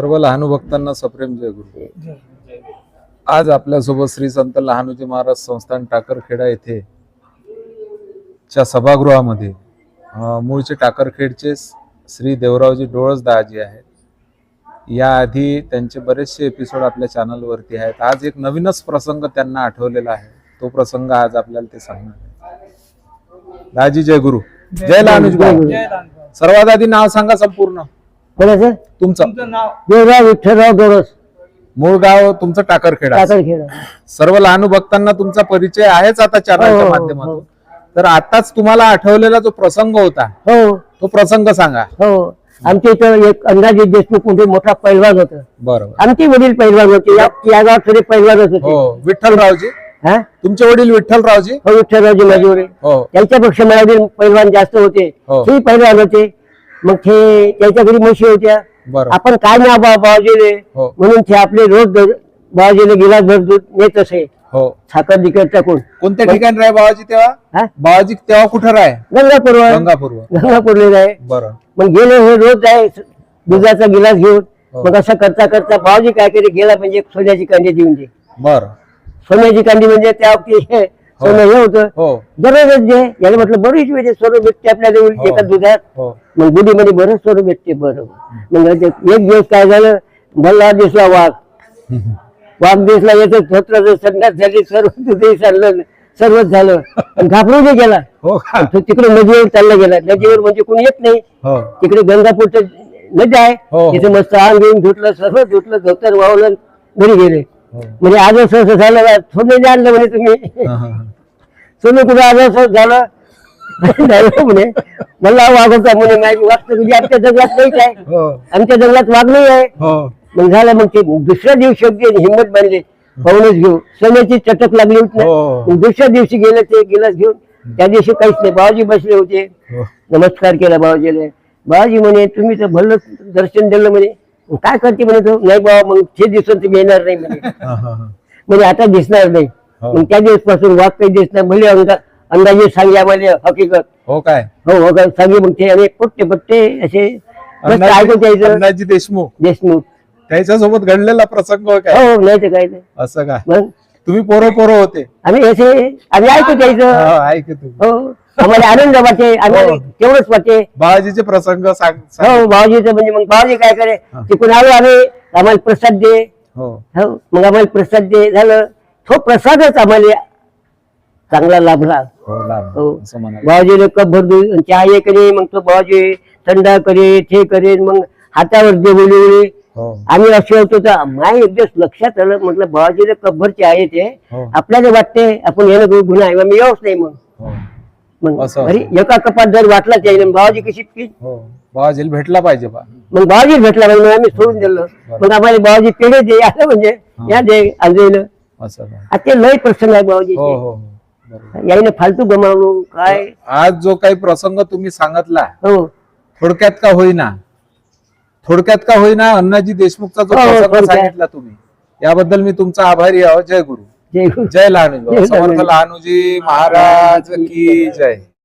सर्व लहानू भक्तांना सप्रेम जय गुरु. आज आपल्यासोबत श्री संत लहानूजी महाराज संस्थान टाकरखेडा येथे च्या सभागृहामध्ये मूळचे टाकरखेडचे श्री देवरावजी डोळस दाजी आहेत. याआधी त्यांचे बरेचसे एपिसोड आपल्या चॅनलवरती आहेत. आज एक नवीनच प्रसंग त्यांना आठवलेला आहे. तो प्रसंग आज आपल्याला ते सांगणार दाजी जय गुरु. जय लहानूजी. सर्वात आधी नाव सांगा संपूर्ण. कोणाचं? तुमचं. देवराव विठ्ठलराव दोरस मूळ गाव तुमचं टाकरखेडा. टाकरखेडा. सर्व लहानू भक्तांना तुमचा परिचय आहेच आता हो, चॅनलच्या हो, माध्यमातून. तर आताच तुम्हाला आठवलेला जो प्रसंग होता हो. तो प्रसंग सांगा. हो. आमच्या इथं एक अंदाजे देशमुख म्हणजे मोठा पैलवान होता. बरोबर. आमचे वडील पैलवान होते. या या गावात थोडे पैलवानच हो होते विठ्ठलरावजी. हा? तुमचे वडील विठ्ठलरावजी? हो विठ्ठलरावजी माझे वडील. हो. त्यांच्यापेक्षा मला वडील पैलवान जास्त होते. हो. ते पैलवान होते. मग ते त्यांच्या घरी म्हशी होत्या. आपण काय ना बाबाजीले हो. म्हणून ते आपले रोज बाबाजीले गिलास भर दूध नेत असे हो. साखर टाकून. कोणत्या ठिकाणी राय बाबाजी तेव्हा? बाबाजी तेव्हा कुठं राय? गंगापूर गंगापूरवर. गंगापूरले आहे बरं. मग गेले हे रोज जाय दुधाचा गिलास घेऊन. हो. मग असं करता करता भाऊजी काय केले? गेला म्हणजे सोन्याची कांडी देऊन दे. बरं. सोन्याची कांडी म्हणजे त्या सोनं हे होतं. हो. दररोजच दे याला म्हटलं बरीच वेळ सोनं भेटते आपल्याला हो. एका दुधात. हो. मग गुढीमध्ये बरंच सोनं भेटते बरं. मग एक दिवस काय झालं? भल्ला दिसला वाघ. वाघ दिसला येतो धोत्राचं संडास झाली सर्व दुधही चाललं सर्वच झालं. घाबरून जे गेला. हो तो तिकडे नदीवर चालला गेला. नदीवर म्हणजे कोणी येत नाही. हो. तिकडे गंगापूरचं नदी आहे. हो. तिथे मस्त अंग घेऊन धुतलं सर्व धुतलं धोतर वावलं घरी गेले. हो. म्हणजे आज असं असं झालं सोनं आणलं म्हणे तुम्ही. हा, हा, हा. सोनं कुठं असं झालं? नाही म्हणे. मला वाघ होता म्हणे माहिती वागतं तुझी आमच्या जंगलात नाही काय? हो. आमच्या जंगलात वाघ नाही आहे. हो. मग झालं मग ते दुसऱ्या दिवशी अगदी हिंमत बांधली पाहूनच घेऊ सोन्याची चटक लागली होती हो. दुसऱ्या दिवशी गेले ते गिलास घेऊन. त्या दिवशी काहीच नाही. बाबाजी बसले होते. नमस्कार केला बाबाजीने बाबाजी म्हणे तुम्ही तर भलं दर्शन दिलं म्हणे. काय करते? म्हणे तो. नाही बाबा मग ते दिवसात तुम्ही येणार नाही म्हणे. म्हणजे आता दिसणार नाही. मग त्या दिवसपासून वाघ काही दिसणार भले अंदा अंदाजे सांगे आम्हाला हकीकत. हो काय? हो हो का सांगे मग ते आणि पट्टे पट्टे असे मस्त ऐकून द्यायचं देशमुख. देशमुख. त्याच्यासोबत घडलेला प्रसंग हो काय? हो हो नाही तर काय नाही. असं काय मग? तुम्ही पोरं पोरं होते. आम्ही असे आम्ही ऐकू द्यायचं हो, ऐक तुम्ही. हो आम्हाला आनंद वाटे आम्हाला हो. तेवढंच वाटे. बाबाजीचे प्रसंग सांग सांग. हो भाऊजीचं म्हणजे मग भाऊजी काय करे? हा. तिकडून आलो आम्ही आम्हाला प्रसाद दे. हो. हो मग आम्हाला प्रसाद दे झालं. तो प्रसादच आम्हाला चांगला लाभला हो लाभ हो. असं म्हणाले भाऊजीने कप भर चहा हे करे मग तो भाऊजी थंडा करे ते करे मग हातावर जे बोलले हो. आम्ही असे होतो तर माय एक दिवस लक्षात आलं म्हटलं भाऊजीने कपभर चहा आहे ते हो. आपल्याला वाटते आपण येणं गुन्हा आहे मी येऊच नाही मग. हो. मग असं. अरे एका कपात जर वाटला त्याने भाऊजी कशी पित हो. बाबाजीला भेटला पाहिजे बा. मग भाऊजी भेटला म्हणजे मग आम्ही सोडून दिलं. मग आम्हाला भाऊजी पेढे दे आलं म्हणजे या दे आजून ते लय प्रसंग आहे भाऊजी हो हो हो. याने फालतू गमावलो काय? आज जो काही प्रसंग तुम्ही सांगितला हो. थोडक्यात का होईना? थोडक्यात का होईना? अण्णाजी देशमुखचा जो प्रसंग. सांगितला तुम्ही याबद्दल मी तुमचा आभारी आहो. जय गुरु. जय गुरु. जय लहानूजी. समर्थ. लहानूजी महाराज की जय.